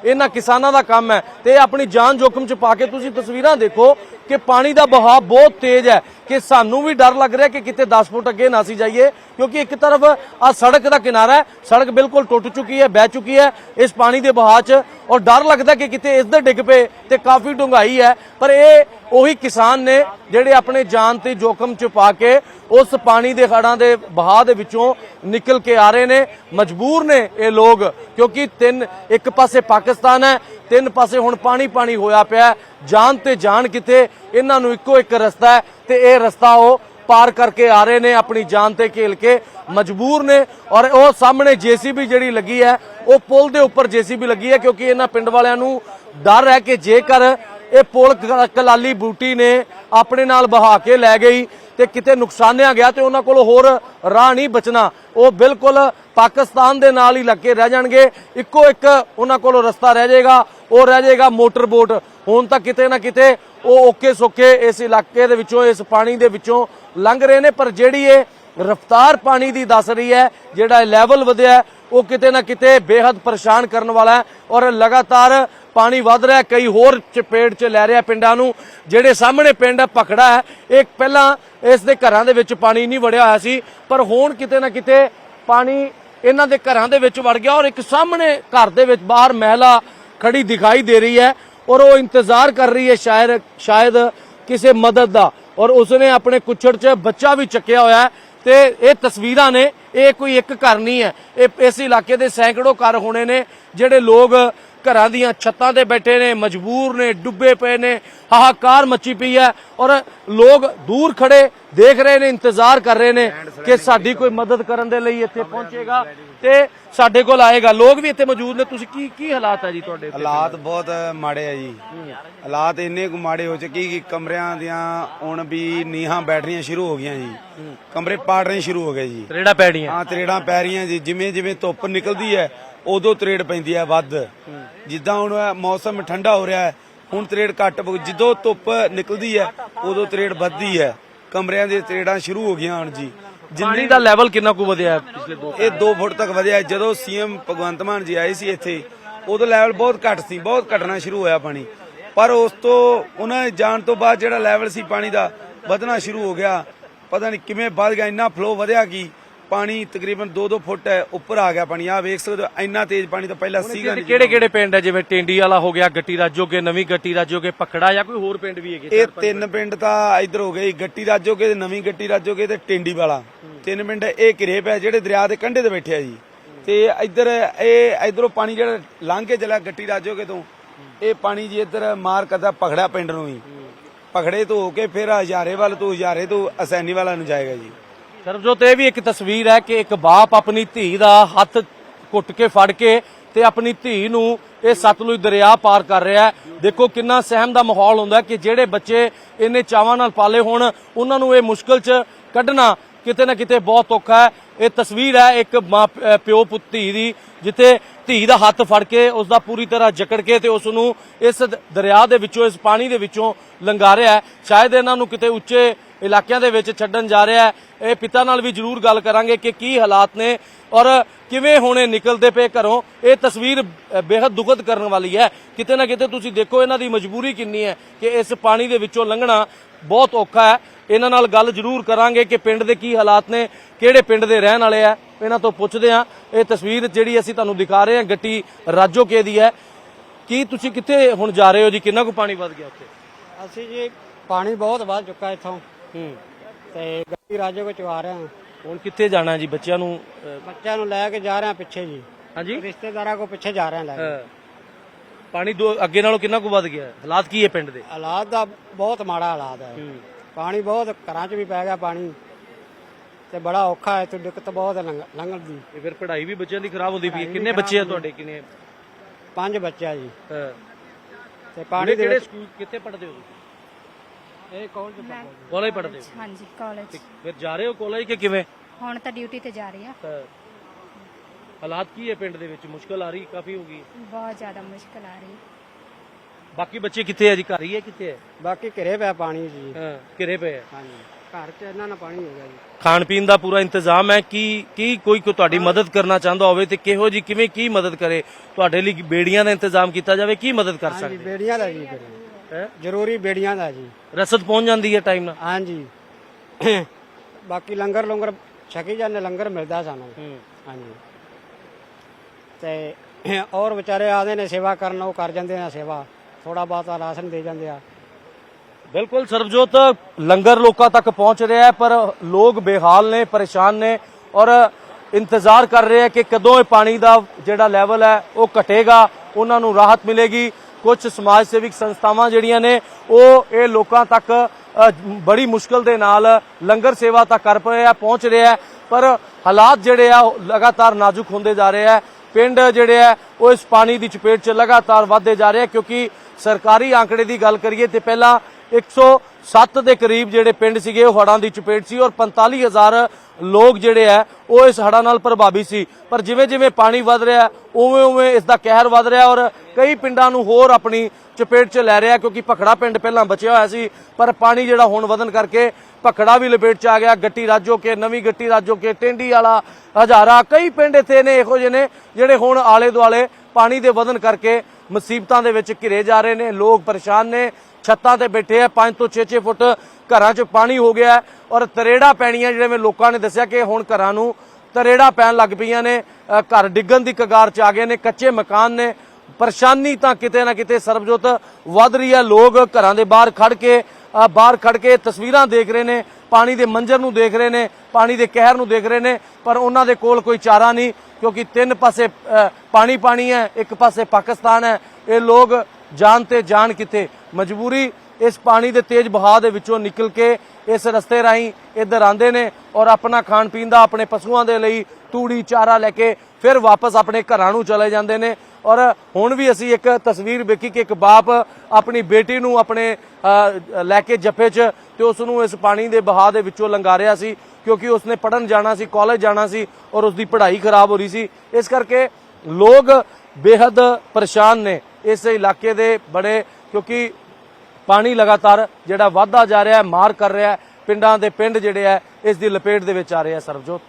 ਇਹਨਾਂ ਕਿਸਾਨਾਂ ਦਾ ਕੰਮ ਹੈ। ਤੇ ਆਪਣੀ ਜਾਨ ਜੋਖਮ ਚ ਪਾ ਕੇ ਤੁਸੀਂ ਤਸਵੀਰਾਂ ਦੇਖੋ ਕਿ ਪਾਣੀ ਦਾ ਬਹਾਅ ਬਹੁਤ ਤੇਜ਼ ਹੈ ਕਿ ਸਾਨੂੰ ਵੀ ਡਰ ਲੱਗ ਰਿਹਾ ਕਿ ਕਿਤੇ 10 ਫੁੱਟ ਅੱਗੇ ਨਾ ਸੀ ਜਾਈਏ, ਕਿਉਂਕਿ ਇੱਕ ਤਰਫ ਆ ਸੜਕ ਦਾ ਕਿਨਾਰਾ ਹੈ, ਸੜਕ ਬਿਲਕੁਲ ਟੁੱਟ ਚੁੱਕੀ ਹੈ, ਬਹਿ ਚੁੱਕੀ ਹੈ, ਇਸ ਪਾਣੀ ਦੇ ਬਹਾਅ 'ਚ ਔਰ ਡਰ ਲੱਗਦਾ ਕਿ ਕਿਤੇ ਇਸ ਦੇ ਡਿੱਗ ਪਏ ਤੇ ਕਾਫੀ ਡੂੰਘਾਈ ਹੈ। ਪਰ ਇਹ ਉਹੀ ਕਿਸਾਨ ਨੇ ਜਿਹੜੇ ਆਪਣੇ ਜਾਨ ਤੇ ਜੋਖਮ 'ਚ ਪਾ ਕੇ ਉਸ ਪਾਣੀ ਦੇ ਹੜਾਂ ਦੇ ਬਹਾਅ ਦੇ ਵਿੱਚੋਂ ਨਿਕਲ ਕੇ ਆ ਰਹੇ ਨੇ। ਮਜਬੂਰ ਨੇ ਇਹ ਲੋਕ, ਕਿਉਂਕਿ ਤਿੰਨ, ਇੱਕ ਪਾਸੇ ਪਾਕਿਸਤਾਨ ਹੈ, ਤਿੰਨ ਪਾਸੇ ਹੁਣ ਪਾਣੀ ਪਾਣੀ ਹੋਇਆ ਪਿਆ ਜਾਨ ਤੇ ਜਾਨ ਕਿਤੇ ਇਹਨਾਂ ਨੂੰ ਇੱਕੋ ਇੱਕ ਰਸਤਾ ਹੈ ਤੇ ਇਹ ਰਸਤਾ ਉਹ ਪਾਰ ਕਰਕੇ ਆ ਰਹੇ ਨੇ ਆਪਣੀ ਜਾਨ ਤੇ ਘੇਲ ਕੇ। ਮਜਬੂਰ ਨੇ ਔਰ ਉਹ ਸਾਹਮਣੇ ਜੀਸੀਬੀ ਜਿਹੜੀ ਲੱਗੀ ਹੈ, ਉਹ ਪੁਲ ਦੇ ਉੱਪਰ ਜੀਸੀਬੀ ਲੱਗੀ ਹੈ, ਕਿਉਂਕਿ ਇਹਨਾਂ ਪਿੰਡ ਵਾਲਿਆਂ ਨੂੰ ਡਰ ਹੈ ਕਿ ਜੇਕਰ ਇਹ ਪੁਲ ਕ- ਕਲਾਲੀ ਬੂਟੀ ਨੇ ਆਪਣੇ ਨਾਲ ਬਹਾ ਕੇ ਲੈ ਗਈ ਤੇ ਕਿਤੇ ਨੁਕਸਾਨਿਆ ਗਿਆ ਤੇ ਉਹਨਾਂ ਕੋਲ ਹੋਰ ਰਾਹ ਨਹੀਂ ਬਚਣਾ। ਉਹ ਬਿਲਕੁਲ ਪਾਕਿਸਤਾਨ ਦੇ ਨਾਲ ਹੀ ਲੱਗੇ ਰਹਿ ਜਾਣਗੇ। ਇੱਕੋ ਇੱਕ ਉਹਨਾਂ ਕੋਲ ਰਸਤਾ ਰਹਿ ਜਾਏਗਾ, ਉਹ ਰਹਿ ਜਾਏਗਾ ਮੋਟਰ ਬੋਟ। ਹੁਣ ਤਾਂ ਕਿਤੇ ਨਾ ਕਿਤੇ ਉਹ ਓਕੇ ਸੋਕੇ ਇਸ ਇਲਾਕੇ ਦੇ ਵਿੱਚੋਂ, ਇਸ ਪਾਣੀ ਦੇ ਵਿੱਚੋਂ ਲੰਘ ਰਹੇ ਨੇ, ਪਰ ਜਿਹੜੀ ਇਹ ਰਫ਼ਤਾਰ ਪਾਣੀ ਦੀ ਦੱਸ ਰਹੀ ਹੈ, ਜਿਹੜਾ ਲੈਵਲ ਵਧਿਆ, ਉਹ ਕਿਤੇ ਨਾ ਕਿਤੇ ਬੇहद ਪਰੇਸ਼ਾਨ ਕਰਨ ਵਾਲਾ ਹੈ ਔਰ ਲਗਾਤਾਰ ਪਾਣੀ ਵੱਧ ਰਿਹਾ, ਕਈ ਹੋਰ ਚਪੇੜ ਚ ਲੈ ਰਿਹਾ ਪਿੰਡਾਂ ਨੂੰ। ਜਿਹੜੇ ਸਾਹਮਣੇ ਪਿੰਡ ਹੈ ਪਖੜਾ ਹੈ, ਇਹ ਪਹਿਲਾਂ ਇਸ ਦੇ ਘਰਾਂ ਦੇ ਵਿੱਚ ਪਾਣੀ ਨਹੀਂ ਵੜਿਆ ਹੋਇਆ ਸੀ, ਪਰ ਹੁਣ ਕਿਤੇ ਨਾ ਕਿਤੇ ਪਾਣੀ ਇਹਨਾਂ ਦੇ ਘਰਾਂ ਦੇ ਵਿੱਚ ਵੜ ਗਿਆ ਔਰ ਇੱਕ ਸਾਹਮਣੇ ਘਰ ਦੇ ਵਿੱਚ ਬਾਹਰ ਮਹਿਲਾ ਖੜੀ ਦਿਖਾਈ ਦੇ ਰਹੀ ਹੈ ਔਰ ਉਹ ਇੰਤਜ਼ਾਰ ਕਰ ਰਹੀ ਹੈ ਸ਼ਾਇਦ ਸ਼ਾਇਦ ਕਿਸੇ ਮਦਦ ਦਾ। ਔਰ ਉਸਨੇ ਆਪਣੇ ਕੁੱਛੜ 'ਚ ਬੱਚਾ ਵੀ ਚੱਕਿਆ ਹੋਇਆ ਹੈ ਤੇ ਇਹ ਤਸਵੀਰਾਂ ਨੇ, ਇਹ ਕੋਈ ਇੱਕ ਘਰ ਨਹੀਂ ਹੈ। ਇਹ ਇਸ ਇਲਾਕੇ ਦੇ ਸੈਂਕੜੋ ਘਰ ਹੋਣੇ ਨੇ, ਜਿਹੜੇ ਲੋਕ ਘਰਾਂ ਦੀਆਂ ਛੱਤਾਂ ਤੇ ਬੈਠੇ ਨੇ ਮਜਬੂਰ ਨੇ ਡੁੱਬੇ ਪਏ ਨੇ ਹਾਹਾਕਾਰ ਮੱਚੀ ਪਈ ਹੈ ਔਰ ਲੋਕ ਦੂਰ ਖੜੇ ਦੇਖ ਰਹੇ ਨੇ ਇੰਤਜ਼ਾਰ ਕਰ ਰਹੇ ਨੇ ਕਿ ਸਾਡੀ ਕੋਈ ਮਦਦ ਕਰਨ ਦੇ ਲਈ ਇੱਥੇ ਪਹੁੰਚੇਗਾ ਤੇ ਸਾਡੇ ਕੋਲ ਆਏਗਾ। ਲੋਕ ਵੀ ਇੱਥੇ ਮੌਜੂਦ ਨੇ। ਤੁਸੀਂ ਕੀ ਕੀ ਹਾਲਾਤ ਹੈ ਜੀ ਤੁਹਾਡੇ? ਹਾਲਾਤ ਬਹੁਤ ਮਾੜੇ ਆ ਜੀ। ਹਾਲਾਤ ਇੰਨੇ ਕੁ ਮਾੜੇ ਹੋ ਚੁੱਕੇ ਕਿ ਕਮਰਿਆਂ ਦੀਆਂ ਹੁਣ ਵੀ ਨੀਹਾਂ ਬੈਟਰੀਆਂ ਸ਼ੁਰੂ ਹੋ ਗਈਆਂ ਜੀ। ਕਮਰੇ ਪਾੜਨੇ ਸ਼ੁਰੂ ਹੋ ਗਏ ਜੀ। ਤਰੇੜਾ ਪੈੜੀਆਂ ਹਾਂ ਤਰੇੜਾਂ ਪੈ ਰਹੀਆਂ ਜੀ। ਜਿਵੇਂ ਜਿਵੇਂ ਧੁੱਪ ਨਿਕਲਦੀ ਹੈ ਉਦੋਂ ਤਰੇੜ ਪੈਂਦੀ ਹੈ ਵੱਧ। ਜਿੱਦਾਂ ਹੁਣ ਮੌਸਮ ਠੰਡਾ ਹੋ ਰਿਹਾ ਹੈ ਹੁਣ ਤਰੇੜ ਘੱਟ। ਜਦੋਂ ਧੁੱਪ ਨਿਕਲਦੀ ਹੈ ਉਦੋਂ ਤਰੇੜ ਵੱਧਦੀ ਹੈ। ਕਮਰਿਆਂ ਦੇ ਤਰੇੜਾਂ ਸ਼ੁਰੂ ਹੋ ਗਈਆਂ ਹੁਣ ਜੀ। ਪਾਣੀ ਦਾ ਲੈਵਲ ਕਿੰਨਾ ਕੁ ਵਧਿਆ ਪਿਛਲੇ ਇਹ 2 ਫੁੱਟ ਤੱਕ ਵਧਿਆ। ਜਦੋਂ ਸੀਐਮ ਭਗਵੰਤ ਮਾਨ ਜੀ ਆਏ ਸੀ ਇੱਥੇ ਉਦੋਂ ਲੈਵਲ ਬਹੁਤ ਘੱਟ ਸੀ ਬਹੁਤ ਘਟਣਾ ਸ਼ੁਰੂ ਹੋਇਆ ਪਾਣੀ। ਪਰ ਉਸ ਤੋਂ ਉਹਨਾਂ ਜਾਣ ਤੋਂ ਬਾਅਦ ਜਿਹੜਾ ਲੈਵਲ ਸੀ ਪਾਣੀ ਦਾ ਵਧਣਾ ਸ਼ੁਰੂ ਹੋ ਗਿਆ। ਪਤਾ ਨਹੀਂ ਕਿਵੇਂ ਵੱਧ ਗਿਆ ਇੰਨਾ ਫਲੋ ਵਧਿਆ ਕਿ ਪਾਣੀ ਤਕਰੀਬਨ 2-2 ਫੁੱਟ ਉੱਪਰ ਆ ਗਿਆ ਪਾਣੀ। ਆ ਵੇਖ ਸਕਦੇ ਹੋ ਇੰਨਾ ਤੇਜ਼ ਪਾਣੀ ਤਾਂ ਪਹਿਲਾਂ ਸੀਗਾ ਨਹੀਂ ਕਿਹੜੇ ਕਿਹੜੇ ਪਿੰਡ ਹੈ? ਜਿਵੇਂ ਟੇਂਡੀ ਵਾਲਾ ਹੋ ਗਿਆ ਗੱਟੀ ਰਾਜੋਗੇ ਨਵੀਂ ਗੱਟੀ ਰਾਜੋਗੇ ਪਖੜਾ ਜਾਂ ਕੋਈ ਹੋਰ ਪਿੰਡ ਵੀ ਹੈਗੇ ਇਹ ਤਿੰਨ ਪਿੰਡ? ਤਾਂ ਇੱਧਰ ਹੋ ਗਏ ਗੱਟੀ ਰਾਜੋਗੇ ਤੇ ਨਵੀਂ ਗੱਟੀ ਰਾਜੋਗੇ ਤੇ ਟਿੰਡੀ ਵਾਲਾ। ਤਿੰਨ ਪਿੰਡ ਇਹ ਘਿਰੇ ਪਏ ਜਿਹੜੇ ਦਰਿਆ ਦੇ ਕੰਢੇ ਤੇ ਬੈਠੇ ਆ ਜੀ। ਤੇ ਇੱਧਰ ਇਹ ਇਧਰੋਂ ਪਾਣੀ ਜਿਹੜਾ ਲੰਘ ਕੇ ਚਲਾ ਗੱਟੀ ਰਾਜੋਗੇ ਤੋਂ ਇਹ ਪਾਣੀ ਜੀ ਇੱਧਰ ਮਾਰ ਕਰਦਾ ਪਖੜਾ ਪਿੰਡ ਨੂੰ ਹੀ ਪਖੜੇ ਤੋਂ ਹੋ ਕੇ ਫਿਰ ਹਜ਼ਾਰੇ ਵੱਲ ਤੋਂ ਹਜ਼ਾਰੇ ਤੋਂ ਅਸੈਨੀ ਵਾਲਾ ਨੂੰ ਜਾਏਗਾ ਜੀ। ਸਰਬਜੋਤ, ਇਹ ਵੀ ਇੱਕ ਤਸਵੀਰ ਹੈ ਕਿ ਇੱਕ ਬਾਪ ਆਪਣੀ ਧੀ ਦਾ ਹੱਥ ਘੁੱਟ ਕੇ ਫੜ ਕੇ ਤੇ ਆਪਣੀ ਧੀ ਨੂੰ ਇਹ ਸਤਲੁਜ ਦਰਿਆ ਪਾਰ ਕਰ ਰਿਹਾ ਹੈ। ਦੇਖੋ ਕਿੰਨਾ ਸਹਿਮ ਦਾ ਮਾਹੌਲ ਹੁੰਦਾ ਕਿ ਜਿਹੜੇ ਬੱਚੇ ਇੰਨੇ ਚਾਵਾਂ ਨਾਲ ਪਾਲੇ ਹੋਣ, ਉਹਨਾਂ ਨੂੰ ਇਹ ਮੁਸ਼ਕਲ 'ਚ ਕੱਢਣਾ ਕਿਤੇ ਨਾ ਕਿਤੇ ਬਹੁਤ ਔਖਾ ਹੈ। ਇਹ ਤਸਵੀਰ ਹੈ ਇੱਕ ਮਾਂ ਪਿਓ ਪੁੱਤ ਧੀ ਦੀ, ਜਿੱਥੇ ਧੀ ਦਾ ਹੱਥ ਫੜ ਕੇ ਉਸ ਦਾ ਪੂਰੀ ਤਰ੍ਹਾਂ ਜਕੜ ਕੇ ਤੇ ਉਸ ਨੂੰ ਇਸ ਦਰਿਆ ਦੇ ਵਿੱਚੋਂ, ਇਸ ਪਾਣੀ ਦੇ ਵਿੱਚੋਂ ਲੰਘਾ ਰਿਹਾ ਹੈ। ਸ਼ਾਇਦ ਇਹਨਾਂ ਨੂੰ ਕਿਤੇ ਉੱਚੇ ਇਲਾਕਿਆਂ ਦੇ ਵਿੱਚ ਛੱਡਣ ਜਾ ਰਿਹਾ ਹੈ। ਇਹ ਪਿਤਾ ਨਾਲ ਵੀ ਜ਼ਰੂਰ ਗੱਲ ਕਰਾਂਗੇ ਕਿ ਕੀ ਹਾਲਾਤ ਨੇ ਔਰ ਕਿਵੇਂ ਹੁਣੇ ਨਿਕਲਦੇ ਪਏ ਘਰੋਂ। ਇਹ ਤਸਵੀਰ ਅ, ਬੇहद ਦੁਖਦ ਕਰਨ ਵਾਲੀ ਹੈ। ਕਿਤੇ ਨਾ ਕਿਤੇ ਤੁਸੀਂ ਦੇਖੋ ਇਹਨਾਂ ਦੀ ਮਜਬੂਰੀ ਕਿੰਨੀ ਹੈ ਕਿ ਇਸ ਪਾਣੀ ਦੇ ਵਿੱਚੋਂ ਲੰਘਣਾ ਬਹੁਤ ਔਖਾ ਹੈ। ਇਹਨਾਂ ਨਾਲ ਗੱਲ ਜ਼ਰੂਰ ਕਰਾਂਗੇ ਕਿ ਪਿੰਡ ਦੇ ਕੀ ਹਾਲਾਤ ਨੇ ਕਿਹੜੇ ਪਿੰਡ ਦੇ ਰਹਿਣ ਵਾਲੇ ਆ। ਇਹਨਾਂ ਤੋਂ ਪੁੱਛਦੇ ਆ ਇਹ ਤਸਵੀਰ ਜਿਹੜੀ ਅਸੀਂ ਤੁਹਾਨੂੰ ਦਿਖਾ ਰਹੇ ਹਾਂ ਗੱਟੀ ਰਾਜੋਕੇ ਦੀ ਹੈ। ਕੀ ਤੁਸੀਂ ਕਿੱਥੇ ਹੁਣ ਜਾ ਰਹੇ ਹੋ ਜੀ? ਕਿੰਨਾ ਕੁ ਪਾਣੀ ਵੱਧ ਗਿਆ ਉੱਥੇ? ਅਸੀਂ ਜੀ ਪਾਣੀ ਬਹੁਤ ਵੱਧ ਚੁੱਕਾ ਇੱਥੋਂ। ਹੂੰ। ਤੇ ਗੱਡੀ ਰਾਜੋ ਕੋ ਚਵਾ ਰਹੇ। ਹਾਂ ਹੁਣ ਕਿੱਥੇ ਜਾਣਾ ਜੀ ਬੱਚਿਆਂ ਨੂੰ? ਬੱਚਿਆਂ ਨੂੰ ਲੈ ਕੇ ਜਾ ਰਹੇ ਹਾਂ ਪਿੱਛੇ ਜੀ। ਹਾਂਜੀ। ਰਿਸ਼ਤੇਦਾਰਾਂ ਕੋ ਪਿੱਛੇ ਜਾ ਰਹੇ ਹਾਂ ਲੈ ਕੇ। ਪਾਣੀ ਦੋ ਅੱਗੇ ਨਾਲੋਂ ਕਿੰਨਾ ਕੁ ਵੱਧ ਗਿਆ? ਹੈ? ਹਾਲਾਤ ਕੀ ਹੈ ਪਿੰਡ ਦੇ? ਹਾਲਾਤ ਦਾ ਬਹੁਤ ਮਾੜਾ ਹਾਲਾਤ ਹੈ। ਪਾਣੀ ਬਹੁਤ ਘਰਾਂ 'ਚ ਵੀ ਪੈ ਗਿਆ ਪਾਣੀ। ਤੇ ਬੜਾ ਔਖਾ ਹੈ ਤੇ ਦਿੱਕਤ ਬਹੁਤ ਹੈ ਲੰਘ- ਲੰਘਣ ਦੀ ਇਹ ਫਿਰ ਪੜ੍ਹਾਈ ਵੀ ਬੱਚਿਆਂ ਦੀ ਖਰਾਬ ਹੁੰਦੀ ਪਈ ਹੈ। ਕਿੰਨੇ ਬੱਚੇ ਆ ਤੁਹਾਡੇ? ਕਿੰਨੇ? ਪੰਜ ਬੱਚੇ ਆ ਜੀ। ਤੇ ਪਾਣੀ ਦੇ ਕਿਹੜੇ ਸਕੂਲ ਕਿੱਥੇ ਪੜ੍ਹਦੇ ਹੋ ਤੁਸੀਂ? ਇਹ ਕੌਣ ਚ ਕਾਲਜ ਪੜ੍ਹਦੇ ਹੋ? ਹਾਂਜੀ ਕਾਲਜ ਫਿਰ ਜਾ ਰਹੇ ਹੋ ਕਾਲਜ ਕਿ ਕਿਵੇਂ? ਹੁਣ ਤਾਂ ਡਿਊਟੀ ਤੇ ਜਾ ਰਹੀ ਆ। ਹਾਲਾਤ ਕੀ ਹੈ ਪਿੰਡ ਦੇ ਵਿੱਚ? ਮੁਸ਼ਕਲ ਆ ਰਹੀ ਕਾਫੀ ਹੋ ਗਈ? ਹੈ। ਬਹੁਤ ਜ਼ਿਆਦਾ ਮੁਸ਼ਕਲ ਆ ਰਹੀ। ਬਾਕੀ ਬੱਚੇ ਕਿੱਥੇ ਹੈ ਜੀ? ਘਰ ਹੀ ਹੈ ਕਿੱਥੇ ਹੈ? ਬਾਕੀ ਘਰੇ ਪਿਆ ਪਾਣੀ ਜੀ। ਹਾਂ ਘਿਰੇ ਪਏ ਹੈ ਹਾਂਜੀ ਘਰ 'ਚ ਇਹਨਾਂ ਨਾਲ ਪਾਣੀ ਹੋ ਗਿਆ ਜੀ। ਖਾਣ ਪੀਣ ਦਾ ਪੂਰਾ ਇੰਤਜ਼ਾਮ ਹੈ। ਕੀ ਕੀ ਕੋਈ ਕੋ ਤੁਹਾਡੀ ਮਦਦ ਕਰਨਾ ਚਾਹੁੰਦਾ ਹੋਵੇ ਤੇ ਕਿਹੋ ਜੀ ਕਿਵੇਂ ਕੀ ਮਦਦ ਕਰੇ? ਤੁਹਾਡੇ ਲਈ ਬੇੜੀਆਂ ਦਾ ਇੰਤਜ਼ਾਮ ਕੀਤਾ ਜਾਵੇ ਕੀ ਮਦਦ ਕਰ ਹਾਂਜੀ ਸਕਦੇ? ਬੇੜੀਆਂ ਦਾ ਜੀ ਫਿਰ ਹੈ ਜ਼ਰੂਰੀ ਬੇੜੀਆਂ ਦਾ ਜੀ। ਰਸਦ ਪਹੁੰਚ ਜਾਂਦੀ ਹੈ ਟਾਈਮ ਨਾਲ। ਹਾਂਜੀ। ਬਾਕੀ ਲੰਗਰ ਲੰਗਰ ਛਕੀ ਜਾਂਦੇ ਲੰਗਰ ਮਿਲਦਾ ਸਾਨੂੰ। ਹੂੰ। ਹਾਂਜੀ। ਤੇ ਔਰ ਵਿਚਾਰੇ ਆਦੇ ਨੇ ਸੇਵਾ ਕਰਨ ਉਹ ਕਰ ਜਾਂਦੇ ਨੇ ਸੇਵਾ। ਥੋੜਾ ਬਹੁਤਾ ਰਾਸ਼ਨ ਦੇ ਜਾਂਦੇ ਆ। ਬਿਲਕੁਲ ਸਰਬਜੋਤ ਲੰਗਰ ਲੋਕਾਂ ਤੱਕ ਪਹੁੰਚ ਰਿਹਾ ਹੈ ਪਰ ਲੋਕ ਬੇਹਾਲ ਨੇ ਪਰੇਸ਼ਾਨ ਨੇ ਔਰ ਇੰਤਜ਼ਾਰ ਕਰ ਰਹੇ ਹੈ ਕਿ ਕਦੋਂ ਇਹ ਪਾਣੀ ਦਾ ਜਿਹੜਾ ਲੈਵਲ ਹੈ ਉਹ ਘਟੇਗਾ ਉਹਨਾਂ ਨੂੰ ਰਾਹਤ ਮਿਲੇਗੀ। ਕੁਝ ਸਮਾਜ ਸੇਵਿਕ ਸੰਸਥਾਵਾਂ ਜਿਹੜੀਆਂ ਨੇ, ਉਹ ਇਹ ਲੋਕਾਂ ਤੱਕ ਬੜੀ ਮੁਸ਼ਕਲ ਦੇ ਨਾਲ ਲੰਗਰ ਸੇਵਾ ਤਾਂ ਕਰ ਪਏ ਆ, ਪਹੁੰਚ ਰਿਹਾ ਪਰ ਹਾਲਾਤ ਜਿਹੜੇ ਆ, ਉਹ ਲਗਾਤਾਰ ਨਾਜ਼ੁਕ ਹੁੰਦੇ ਜਾ ਰਹੇ ਆ। ਪਿੰਡ ਜਿਹੜੇ ਆ, ਉਹ ਇਸ ਪਾਣੀ ਦੀ ਚਪੇਟ 'ਚ ਲਗਾਤਾਰ ਵਧਦੇ ਜਾ ਰਹੇ ਆ, ਕਿਉਂਕਿ ਸਰਕਾਰੀ ਆંકੜੇ ਦੀ ਗੱਲ ਕਰੀਏ ਤੇ ਪਹਿਲਾਂ 107 ਦੇ ਕਰੀਬ ਜਿਹੜੇ ਪਿੰਡ ਸੀਗੇ, ਉਹ ਹੜ੍ਹਾਂ ਦੀ ਚਪੇਟ ਸੀ ਔਰ 45000 ਲੋਕ ਜਿਹੜੇ ਆ, ਉਹ ਇਸ ਹੜ੍ਹਾਂ ਨਾਲ ਪ੍ਰਭਾਵਿਤ ਸੀ। ਪਰ ਜਿਵੇਂ ਜਿਵੇਂ ਪਾਣੀ ਵੱਧ ਰਿਹਾ, ਉਵੇਂ ਉਵੇਂ ਇਸ ਦਾ ਕਹਿਰ ਵੱਧ ਰਿਹਾ ਔਰ ਕਈ ਪਿੰਡਾਂ ਨੂੰ ਹੋਰ ਆਪਣੀ ਚਪੇਟ 'ਚ ਲੈ ਰਿਹਾ ਕਿਉਂਕਿ ਭਖੜਾ ਪਿੰਡ ਪਹਿਲਾਂ ਬਚਿਆ ਹੋਇਆ ਸੀ। ਪਰ ਪਾਣੀ ਜਿਹੜਾ ਹੁਣ ਵਧਣ ਕਰਕੇ ਭਖੜਾ ਵੀ ਲਪੇਟ 'ਚ ਆ ਗਿਆ। ਗੱਟੀ ਰਾਜੋ ਕੇ, ਨਵੀਂ ਗੱਟੀ ਰਾਜੋ ਕੇ, ਟਿੰਡੀ ਵਾਲਾ ਹਜ਼ਾਰਾ। ਕਈ ਪਿੰਡ ਇੱਥੇ ਨੇ ਇਹੋ ਜਿਹੇ ਨੇ ਜਿਹੜੇ ਹੁਣ ਆਲੇ ਦੁਆਲੇ ਪਾਣੀ ਦੇ ਵਧਣ ਕਰਕੇ ਮੁਸੀਬਤਾਂ ਦੇ ਵਿੱਚ ਘਿਰੇ ਜਾ ਰਹੇ ਨੇ, ਲੋਕ ਪਰੇਸ਼ਾਨ ਨੇ, ਛੱਤਾਂ ਤੇ ਬੈਠੇ ਆ 5 ਤੋਂ 6-6 ਫੁੱਟ ਘਰਾਂ 'ਚ ਪਾਣੀ ਹੋ ਗਿਆ ਔਰ ਤਰੇੜਾ ਪੈਣੀਆਂ ਜਿਹੜੇ ਮੈਂ ਲੋਕਾਂ ਨੇ ਦੱਸਿਆ ਕਿ ਹੁਣ ਘਰਾਂ ਨੂੰ ਤਰੇੜਾ ਪੈਣ ਲੱਗ ਪਈਆਂ ਨੇ ਘਰ ਡਿੱਗਣ ਦੀ ਕਗਾਰ 'ਚ ਆ ਗਏ ਨੇ, ਕੱਚੇ ਮਕਾਨ ਨੇ, ਪਰੇਸ਼ਾਨੀ ਤਾਂ ਕਿਤੇ ਨਾ ਕਿਤੇ ਸਰਬਜੋਤ ਵੱਧ ਰਹੀ ਹੈ, ਲੋਕ ਘਰਾਂ ਦੇ ਬਾਹਰ ਖੜ ਕੇ ਬਾਹਰ ਖੜ ਕੇ ਤਸਵੀਰਾਂ ਦੇਖ ਰਹੇ ਨੇ, ਪਾਣੀ ਦੇ ਮੰਜ਼ਰ ਨੂੰ ਦੇਖ ਰਹੇ ਨੇ, ਪਾਣੀ ਦੇ ਕਹਿਰ ਨੂੰ ਦੇਖ ਰਹੇ ਨੇ, ਪਰ ਉਹਨਾਂ ਦੇ ਕੋਲ ਕੋਈ ਚਾਰਾ ਨਹੀਂ ਕਿਉਂਕਿ ਤਿੰਨ ਪਾਸੇ ਪਾਣੀ ਪਾਣੀ ਹੈ, ਇੱਕ ਪਾਸੇ ਪਾਕਿਸਤਾਨ ਹੈ। ਇਹ ਲੋਕ ਜਾਣ ਤੇ ਜਾਣ ਕਿਤੇ ਮਜਬੂਰੀ ਇਸ ਪਾਣੀ ਦੇ ਤੇਜ਼ ਬਹਾਅ ਦੇ ਵਿੱਚੋਂ ਨਿਕਲ ਕੇ ਇਸ ਰਸਤੇ ਰਾਹੀਂ ਇੱਧਰ ਆਉਂਦੇ ਨੇ ਔਰ ਆਪਣਾ ਖਾਣ ਪੀਣ ਦਾ ਆਪਣੇ ਪਸ਼ੂਆਂ ਦੇ ਲਈ ਤੂੜੀ, ਚਾਰਾ ਲੈ ਕੇ ਫਿਰ ਵਾਪਸ ਆਪਣੇ ਘਰਾਂ ਨੂੰ ਚਲੇ ਜਾਂਦੇ ਨੇ। ਔਰ ਹੁਣ ਵੀ ਅਸੀਂ ਇੱਕ ਤਸਵੀਰ ਵੇਖੀ ਕਿ ਇੱਕ ਬਾਪ ਆਪਣੀ ਬੇਟੀ ਨੂੰ ਆਪਣੇ ਲੈ ਕੇ ਜੱਫੇ 'ਚ ਤੇ ਉਸ ਨੂੰ ਇਸ ਪਾਣੀ ਦੇ ਬਹਾਅ ਦੇ ਵਿੱਚੋਂ ਲੰਘਾ ਰਿਹਾ ਸੀ, ਕਿਉਂਕਿ ਉਸਨੇ ਪੜਨ ਜਾਣਾ ਸੀ ਕਾਲਜ ਜਾਣਾ ਸੀ ਔਰ ਉਸ ਦੀ ਪੜ੍ਹਾਈ ਖਰਾਬ ਹੋ ਰਹੀ ਸੀ। ਇਸ ਕਰਕੇ ਲੋਕ ਬੇहद ਪਰੇਸ਼ਾਨ ਨੇ ਇਸ ਇਲਾਕੇ ਦੇ ਬੜੇ, ਕਿਉਂਕਿ ਪਾਣੀ ਲਗਾਤਾਰ ਜਿਹੜਾ ਵਾਧਾ ਜਾ ਰਿਹਾ ਹੈ, ਮਾਰ ਕਰ ਰਿਹਾ ਹੈ, ਪਿੰਡਾਂ ਦੇ ਪਿੰਡ ਜਿਹੜੇ ਆ ਇਸ ਦੀ ਲਪੇਟ ਦੇ ਵਿੱਚ ਆ ਰਹੇ ਆ ਸਰਬਜੋਤ।